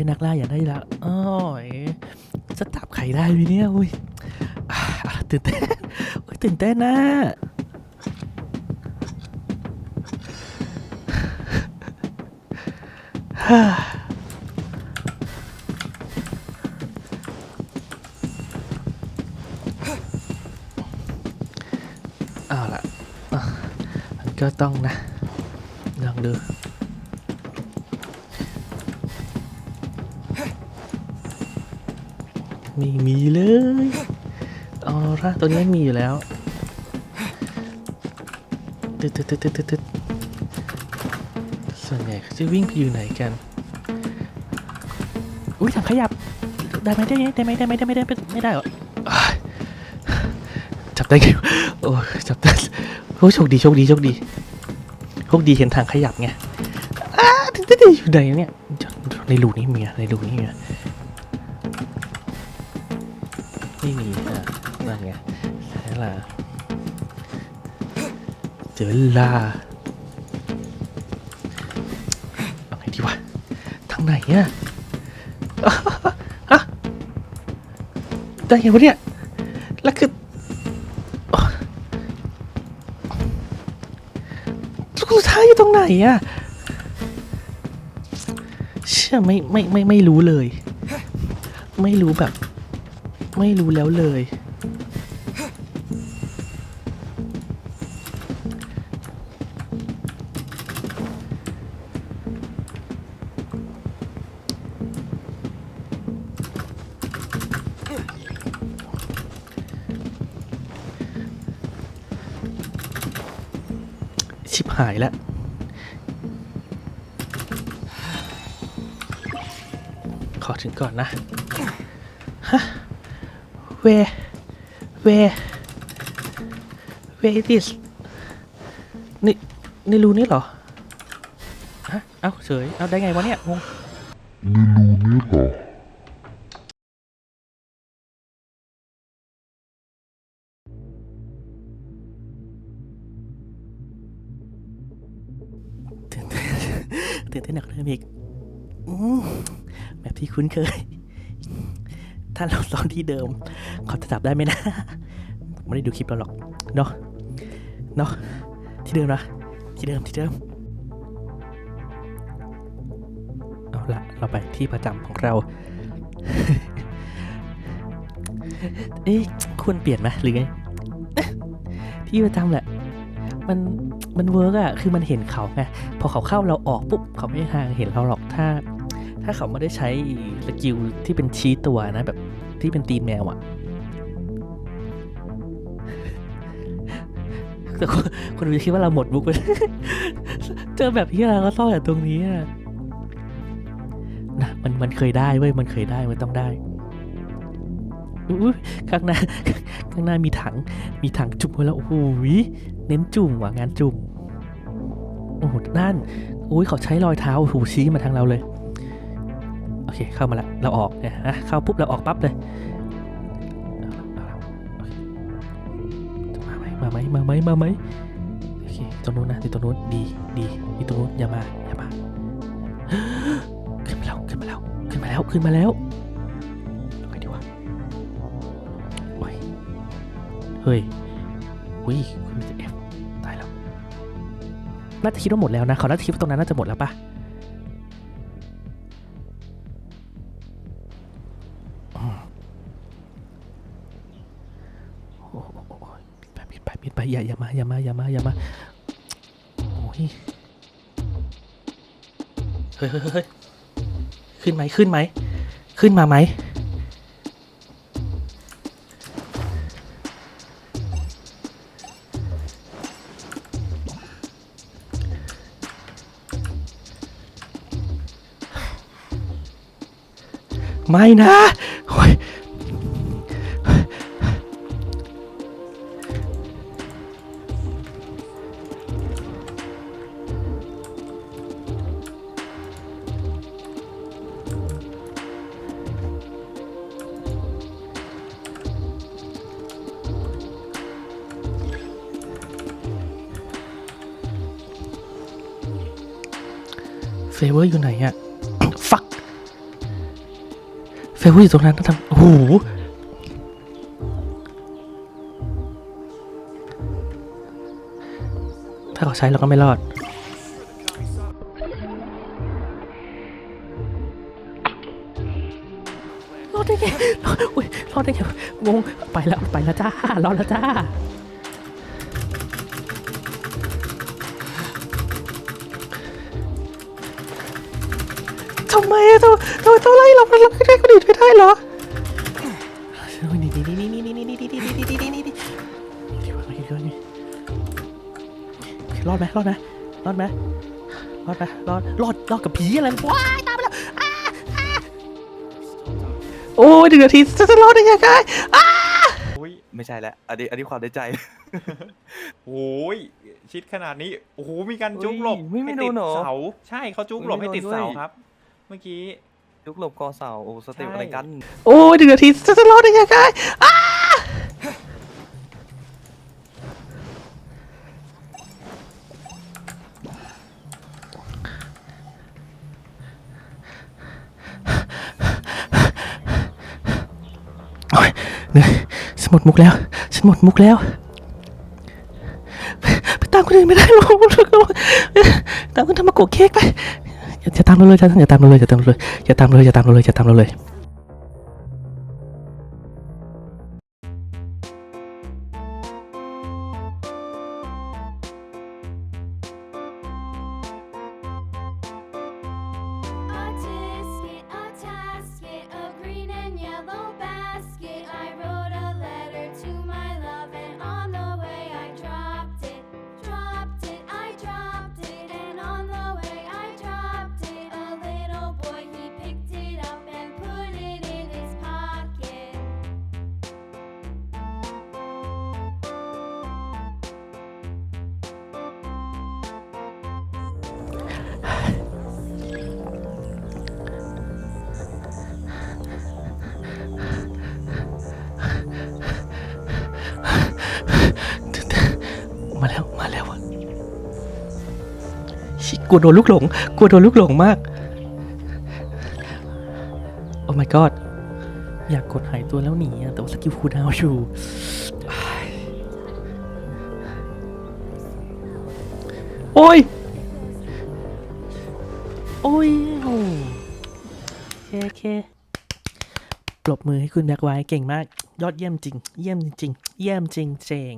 ได้นักล่าอยากได้ละอ้อยจะจับใครได้ไหมเนี่ยอุ้ยตื่นเต้นอุ๊ยตื่นเต้นนะฮ่าเอาละก็ต้องนะลองดู ไม่มีเลยออร่าตัวนี้ไม่มีอยู่แล้วตึ๊ดตึ๊ดตึ๊ดตึ๊ดตึ๊ดส่วนใหญ่เขาจะวิ่งไปอยู่ไหนกัน อุ้ยถังขยับ ได้ไหมได้ไหมได้ไหมได้ไหมได้ไหมได้ไหมไม่ได้หรอจับได้ไงโอ้ยจับได้โอ้โชคดีโชคดีโชคดีโชคดีเห็นทางขยับไงอ้าตึ๊ดตึ๊ดตึ๊ดอยู่ไหนเนี่ยในรูนี้มีอะในรูนี้มี ไม่มีอะนั่นไงใช่ละเจอลาเอาไงดีวะทางไหนอะอะฮะได้ไงวะเนี่ยแล้วคืออ๋อลูกท้ายอยู่ตรงไหนอะเชื่อไม่ไม่ไม่ไม่รู้เลย ไม่รู้แบบ ไม่รู้แล้วเลย ชิบหายแล้วขอถึงก่อนนะ ฮะ where where where it is นี่ในรูนี่เหรอฮะเอ้าเฉย เอาได้ไงวะเนี่ยงงในรูนี้เหรอตื่นเต้นตื่นเต้นหนักเริ่มอีกอืมแบบที่คุ้นเคย ถ้าเราซ้อมที่เดิมเขาจะจับได้ไหมนะไม่ได้ดูคลิปเราหรอกเนาะเนาะที่เดิมนะที่เดิมที่เดิมเอาละเราไปที่ประจำของเราเอ๊ะควรเปลี่ยนไหมหรือไงที่ประจำแหละ มันมันเวิร์กอะคือมันเห็นเขาไงพอเขาเข้าเราออกปุ๊บเขาไม่มีทางเห็นเราหรอกถ้า ถ้าเขาไม่ได้ใช้สกิลที่เป็นชี้ตัวนะแบบที่เป็นตีนแมวอะแต่คนคนดูจะคิดว่าเราหมดมุกไปเจอแบบที่เราก็ซ่อนอยู่ตรงนี้อะนะมันมันเคยได้เว้ยมันเคยได้มันต้องได้ข้างหน้าข้างหน้ามีถัง มีถังจุ่มไว้แล้วโอ้โหเน้นจุ่มว่ะงานจุ่มโอ้โหนั่นโอ้ยเขาใช้รอยเท้าโอ้โหชี้มาทางเราเลย อเคเข้ามาละเราออกเนี่ยนะเข้าปุ๊บเราออกปั๊บเลยมาไหมมาไหมมาไหมมาไหมโอเคตรงนู้นนะที่ตรงนู้นดีดีที่ตรงนู้นอย่ามาอย่ามาขึ้นมาแล้วขึ้นมาแล้วขึ้นมาแล้วขึ้นมาแล้วเอาไงดีวะโอ้ยเฮ้ยวิคุณจะเอฟตายแล้วน่าจะคิดว่าหมดแล้วนะเขาน่าจะคิดว่าตรงนั้นน่าจะหมดแล้วปะ ดไปปิดไปอย่าอย่ามาอย่ามาอย่ามาอย่ามาโอ้ยเฮ้ยเฮ้ยเฮ้ยเฮ้ยขึ้นไหมขึ้นไหมขึ้นมาไหมไม่นะโอ้ย เฟเวอร์อยู่ไหนอะฟักเฟลอยู่ตรงนั้นทำโอ้โหถ้าเขาใช้เราก็ไม่รอดรอดได้ไงอุ้ยรอดได้ไงงงไปแล้วไปแล้วจ้ารอดแล้วจ้า ทำไมอะทำทำไมต้องไล่เราเราไม่ได้คนอื่นไม่ได้เหรอนี่นี่นี่นี่นี่นี่นี่นี่นี่นี่นี่นี่นี่เดี๋ยวมาเดี๋ยวนี่รอดไหมรอดไหมรอดไหมรอดไหมรอดรอดรอดกับผีอะไรว้ายตามไปแล้วโอ้ยหนึ่งนาทีจะจะรอดได้ยังไงอ้าอุ้ยไม่ใช่แล้วอันนี้อันนี้ความในใจโอ้ยชิดขนาดนี้โอ้โหมีการจุกหลบไม่ให้ติดโดนเสาใช่เขาจุกหลบให้ติดเสาครับ เมื่อกี้ยุกหลบกอเสาโอ้สเต็ปใช่อะไรกัน โอ้ยหนึ่งนาทีจะจะรอดได้ยังไงอ้าโอ้ยเหนื่อยฉันหมดมุกแล้ว ฉันหมดมุกแล้ว ไปไปตามคนอื่นไม่ได้หรอกตามคนทำมาโกะเค้กไป อย่าตามเราเลยอย่าตามเราเลยอย่าตามเราเลยอย่าตามเราเลยอย่าตามเราเลยอย่าตามเราเลย มาแล้วมาแล้วอะชิกลัวโดนลูกหลงกลัวโดนลูกหลงมาก โอ้ my god อยากกดหายตัวแล้วหนีอะแต่ว่าสกิลคูดาวอยู่อ้ยโอ้ย โอ้ยโอเคเคปรบมือให้คุณแบ็กไว้เก่งมาก ยอดเยี่ยมจริง เยี่ยมจริง เยี่ยมจริงเจง